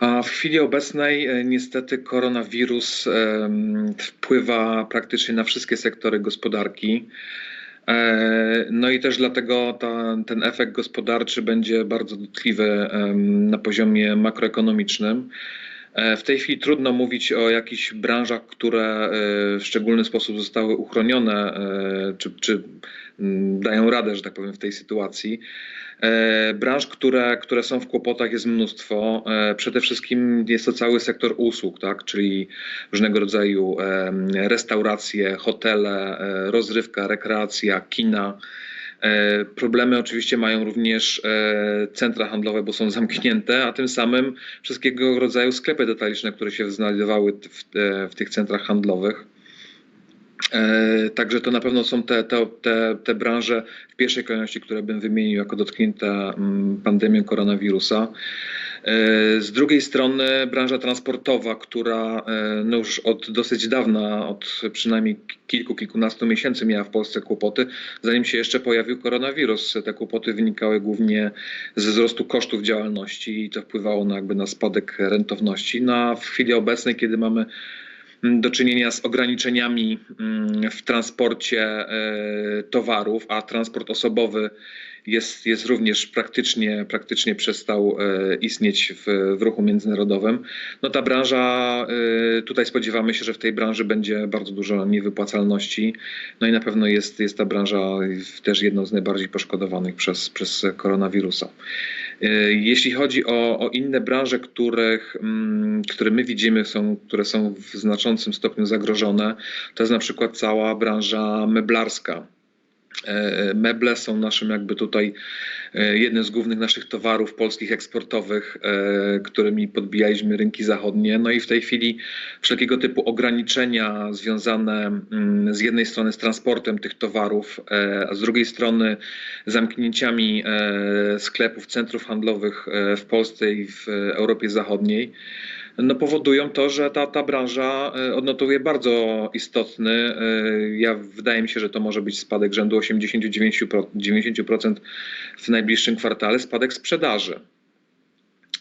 A w chwili obecnej e, niestety koronawirus wpływa praktycznie na wszystkie sektory gospodarki. E, No i też dlatego ta, ten efekt gospodarczy będzie bardzo dotkliwy na poziomie makroekonomicznym. E, W tej chwili trudno mówić o jakichś branżach, które e, w szczególny sposób zostały uchronione, e, czy, czy mm, dają radę, że tak powiem, w tej sytuacji. Branż, które, które są w kłopotach jest mnóstwo. Przede wszystkim jest to cały sektor usług, tak? czyli różnego rodzaju restauracje, hotele, rozrywka, rekreacja, kina. E, Problemy oczywiście mają również e, centra handlowe, bo są zamknięte, a tym samym wszystkiego rodzaju sklepy detaliczne, które się znajdowały w, e, w tych centrach handlowych. Także to na pewno są te, te, te, te branże w pierwszej kolejności, które bym wymienił jako dotknięte mm, pandemią koronawirusa. E, Z drugiej strony branża transportowa, która e, no już od dosyć dawna, od przynajmniej kilku, kilkunastu miesięcy miała w Polsce kłopoty, zanim się jeszcze pojawił koronawirus. Te kłopoty wynikały głównie ze wzrostu kosztów działalności i to wpływało na, jakby na spadek rentowności. No a w chwili obecnej, kiedy mamy do czynienia z ograniczeniami mm, w transporcie e, towarów, a transport osobowy jest, jest również praktycznie, praktycznie przestał e, istnieć w, w ruchu międzynarodowym. No ta branża, e, tutaj spodziewamy się, że w tej branży będzie bardzo dużo niewypłacalności. No i na pewno jest, jest ta branża też jedną z najbardziej poszkodowanych przez, przez koronawirusa. E, Jeśli chodzi o, o inne branże, których, mm, które my widzimy, są, które są w znaczącym stopniu zagrożone, to jest na przykład cała branża meblarska. E, Meble są naszym jakby tutaj e, jednym z głównych naszych towarów polskich eksportowych, e, którymi podbijaliśmy rynki zachodnie. No i w tej chwili wszelkiego typu ograniczenia związane mm, z jednej strony z transportem tych towarów, a z drugiej strony zamknięciami sklepów, centrów handlowych w Polsce i w Europie Zachodniej no powodują to, że ta, ta branża e, odnotowuje bardzo istotny, e, ja wydaje mi się, że to może być spadek rzędu 89%, 90% w najbliższym kwartale, spadek sprzedaży.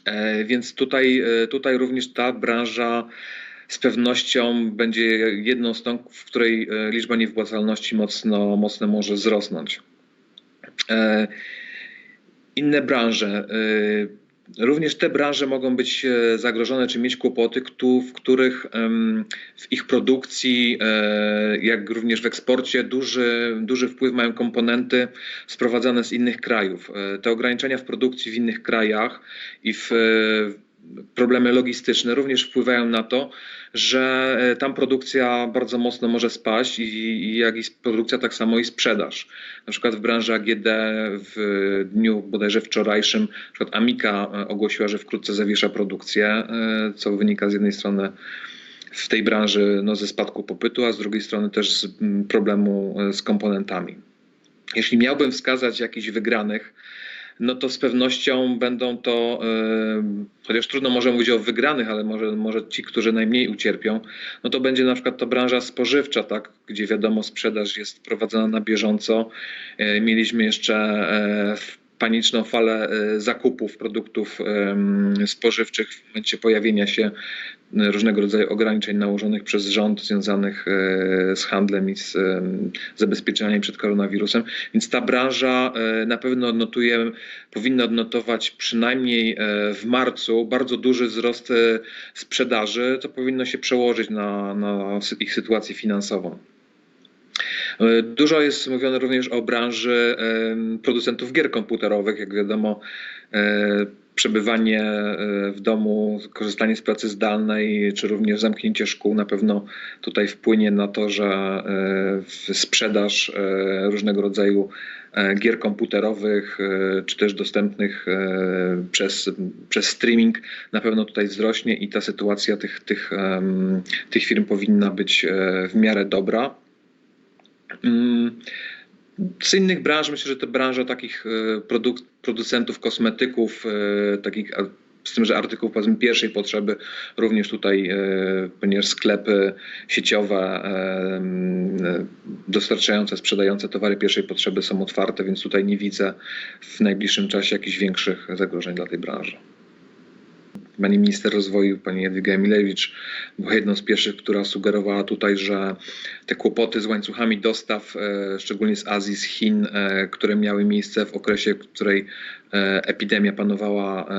E, Więc tutaj, tutaj również ta branża z pewnością będzie jedną z tą, w której liczba niewypłacalności mocno, mocno może wzrosnąć. Inne branże. Również te branże mogą być e, zagrożone czy mieć kłopoty, w których w ich produkcji, e, jak również w eksporcie, duży, duży wpływ mają komponenty sprowadzane z innych krajów. E, Te ograniczenia w produkcji w innych krajach i w problemy logistyczne również wpływają na to, że e, tam produkcja bardzo mocno może spaść i, i jak i produkcja, tak samo i sprzedaż. Na przykład w branży AGD w dniu bodajże wczorajszym, na przykład Amika e, ogłosiła, że wkrótce zawiesza produkcję, e, co wynika z jednej strony w tej branży no, ze spadku popytu, a z drugiej strony też z problemu z komponentami. Jeśli miałbym wskazać jakichś wygranych, no to z pewnością będą to, e, chociaż trudno może mówić o wygranych, ale może, może ci, którzy najmniej ucierpią, no to będzie na przykład to branża spożywcza, tak, gdzie wiadomo sprzedaż jest prowadzona na bieżąco. E, Mieliśmy jeszcze e, paniczną falę e, zakupów produktów spożywczych w momencie pojawienia się e, różnego rodzaju ograniczeń nałożonych przez rząd związanych e, z handlem i z em, zabezpieczeniem przed koronawirusem. Więc ta branża na pewno odnotuje, powinna odnotować przynajmniej w marcu bardzo duży wzrost sprzedaży. To powinno się przełożyć na, na ich sytuację finansową. E, Dużo jest mówione również o branży producentów gier komputerowych. Jak wiadomo, e, przebywanie e, w domu, korzystanie z pracy zdalnej, czy również zamknięcie szkół na pewno tutaj wpłynie na to, że sprzedaż różnego rodzaju gier komputerowych, czy też dostępnych przez, przez streaming na pewno tutaj wzrośnie i ta sytuacja tych, tych, tych firm powinna być w miarę dobra. Mm, Z innych branż myślę, że to branża takich e, produk- producentów kosmetyków, e, takich, z tym, że artykułów powiedzmy pierwszej potrzeby, również tutaj, e, ponieważ sklepy sieciowe m, e, dostarczające, sprzedające towary pierwszej potrzeby są otwarte, więc tutaj nie widzę w najbliższym czasie jakichś większych zagrożeń dla tej branży. Pani minister rozwoju, pani Jadwiga Emilewicz, była jedną z pierwszych, która sugerowała tutaj, że te kłopoty z łańcuchami dostaw, e, szczególnie z Azji, z Chin, e, które miały miejsce w okresie, w której e, epidemia panowała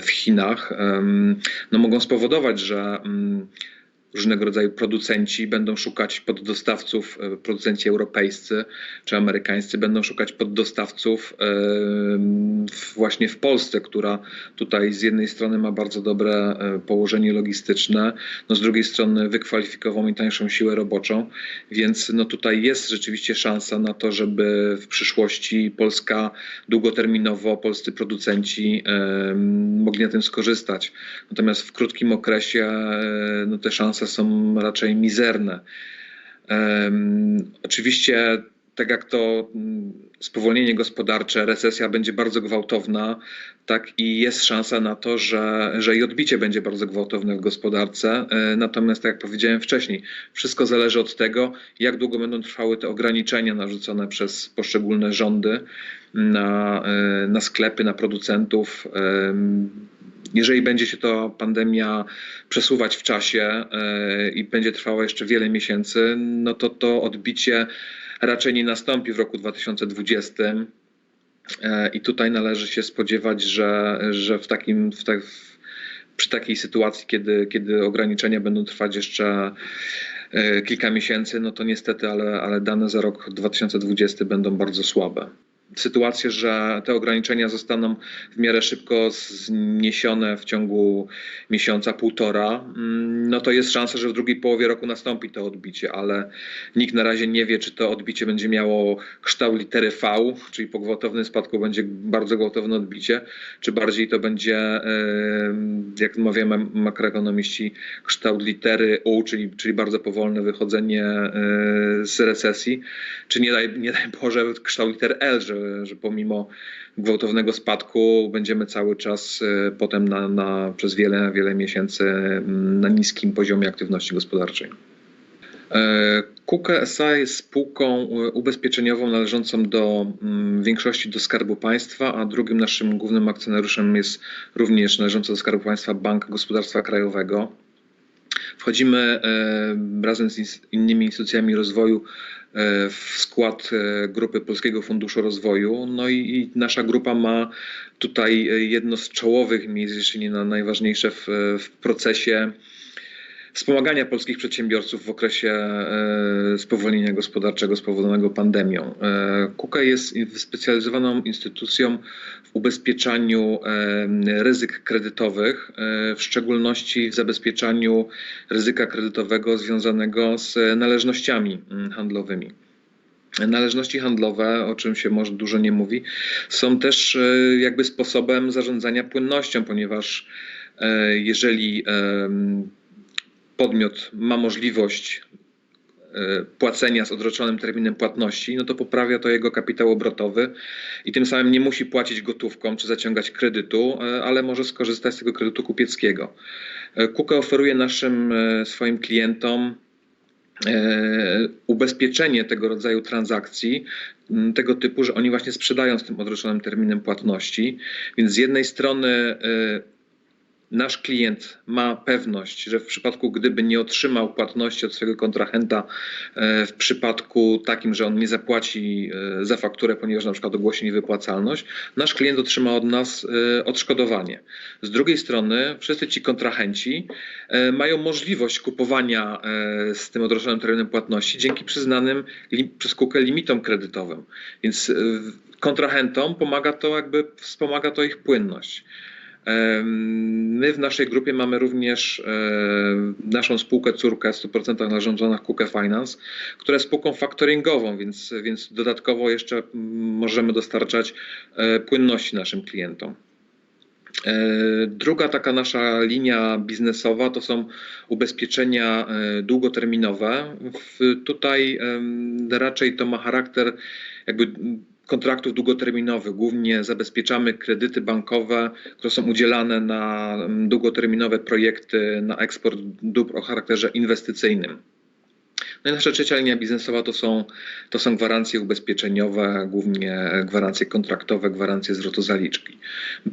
w Chinach, no mogą spowodować, że mm, różnego rodzaju producenci będą szukać poddostawców, e, producenci europejscy czy amerykańscy będą szukać poddostawców w- właśnie w Polsce, która tutaj z jednej strony ma bardzo dobre e, położenie logistyczne, no z drugiej strony wykwalifikowaną i tańszą siłę roboczą, więc no tutaj jest rzeczywiście szansa na to, żeby w przyszłości Polska długoterminowo, polscy producenci mogli na tym skorzystać. Natomiast w krótkim okresie e, no te szanse są raczej mizerne. Oczywiście, tak jak to mm, spowolnienie gospodarcze, recesja będzie bardzo gwałtowna, tak i jest szansa na to, że, że i odbicie będzie bardzo gwałtowne w gospodarce. E, Natomiast, tak jak powiedziałem wcześniej, wszystko zależy od tego, jak długo będą trwały te ograniczenia narzucone przez poszczególne rządy na, e, na sklepy, na producentów. Jeżeli będzie się to pandemia przesuwać w czasie e, i będzie trwała jeszcze wiele miesięcy, no to to odbicie raczej nie nastąpi w roku 2020. E, I tutaj należy się spodziewać, że, że w takim, w tak, przy takiej sytuacji, kiedy, kiedy ograniczenia będą trwać jeszcze e, kilka miesięcy, no to niestety, ale, ale dane za rok 2020 będą bardzo słabe. Sytuację, że te ograniczenia zostaną w miarę szybko zniesione w ciągu miesiąca, półtora, mm, no to jest szansa, że w drugiej połowie roku nastąpi to odbicie, ale nikt na razie nie wie, czy to odbicie będzie miało kształt litery V, czyli po gwałtownym spadku będzie bardzo gwałtowne odbicie, czy bardziej to będzie, jak mawiamy makroekonomiści, kształt litery U, czyli, czyli bardzo powolne wychodzenie e, z recesji, czy nie daj, nie daj Boże kształt liter L, że, że pomimo gwałtownego spadku będziemy cały czas e, potem na, na, przez wiele, wiele miesięcy mm, na niskim poziomie aktywności gospodarczej. E, KUKE SA jest spółką e, ubezpieczeniową należącą do mm, większości do Skarbu Państwa, a drugim naszym głównym akcjonariuszem jest również należący do Skarbu Państwa Bank Gospodarstwa Krajowego. Wchodzimy razem z innymi instytucjami rozwoju w skład e, grupy Polskiego Funduszu Rozwoju. No i, i nasza grupa ma tutaj e, jedno z czołowych miejsc, jeśli nie na najważniejsze w, w procesie wspomagania polskich przedsiębiorców w okresie e, spowolnienia gospodarczego spowodowanego pandemią. E, KUKA jest wyspecjalizowaną instytucją w ubezpieczaniu e, ryzyk kredytowych, w szczególności w zabezpieczaniu ryzyka kredytowego związanego z należnościami mm, handlowymi. Należności handlowe, o czym się może dużo nie mówi, są też jakby sposobem zarządzania płynnością, ponieważ jeżeli podmiot ma możliwość e, płacenia z odroczonym terminem płatności, no to poprawia to jego kapitał obrotowy i tym samym nie musi płacić gotówką czy zaciągać kredytu, e, ale może skorzystać z tego kredytu kupieckiego. E, KUKA oferuje naszym swoim klientom ubezpieczenie tego rodzaju transakcji, tego typu, że oni właśnie sprzedają z tym odroczonym terminem płatności. Więc z jednej strony nasz klient ma pewność, że w przypadku gdyby nie otrzymał płatności od swojego kontrahenta, e, w przypadku takim, że on nie zapłaci e, za fakturę, ponieważ na przykład ogłosi niewypłacalność, nasz klient otrzyma od nas e, odszkodowanie. Z drugiej strony wszyscy ci kontrahenci mają możliwość kupowania z tym odroczonym terminem płatności dzięki przyznanym przez KUKE limitom kredytowym. Więc kontrahentom pomaga to jakby, wspomaga to ich płynność. My w naszej grupie mamy również e, naszą spółkę córkę w 100% należącą na KUKE Finance, która jest spółką faktoringową, więc, więc dodatkowo jeszcze możemy dostarczać e, płynności naszym klientom. E, Druga taka nasza linia biznesowa to są ubezpieczenia długoterminowe. Tutaj raczej to ma charakter jakby kontraktów długoterminowych. Głównie zabezpieczamy kredyty bankowe, które są udzielane na mm, długoterminowe projekty na eksport dóbr o charakterze inwestycyjnym. No i nasza trzecia linia biznesowa to są, to są gwarancje ubezpieczeniowe, głównie gwarancje kontraktowe, gwarancje zwrotu zaliczki.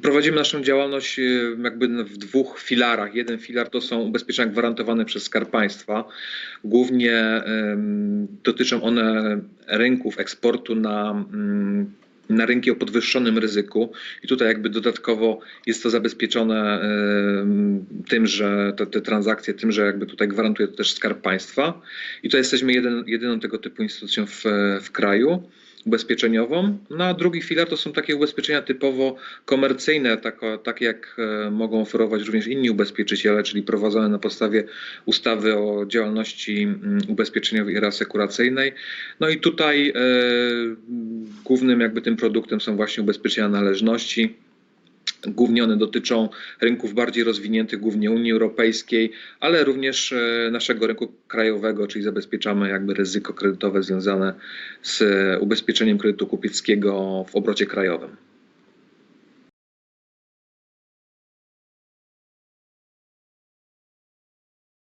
Prowadzimy naszą działalność y, jakby w dwóch filarach. Jeden filar to są ubezpieczenia gwarantowane przez Skarb Państwa. Głównie ym, dotyczą one rynków eksportu na ym, na rynki o podwyższonym ryzyku. I tutaj jakby dodatkowo jest to zabezpieczone ym, tym, że te, te transakcje, tym, że jakby tutaj gwarantuje to też Skarb Państwa. I to jesteśmy jedyną tego typu instytucją w, w kraju ubezpieczeniową. No a drugi filar to są takie ubezpieczenia typowo komercyjne, tako, takie jak e, mogą oferować również inni ubezpieczyciele, czyli prowadzone na podstawie ustawy o działalności mm, ubezpieczeniowej i reasekuracyjnej. No i tutaj e, głównym jakby tym produktem są właśnie ubezpieczenia należności. Głównie one dotyczą rynków bardziej rozwiniętych, głównie Unii Europejskiej, ale również e, naszego rynku krajowego, czyli zabezpieczamy jakby ryzyko kredytowe związane z ubezpieczeniem kredytu kupieckiego w obrocie krajowym.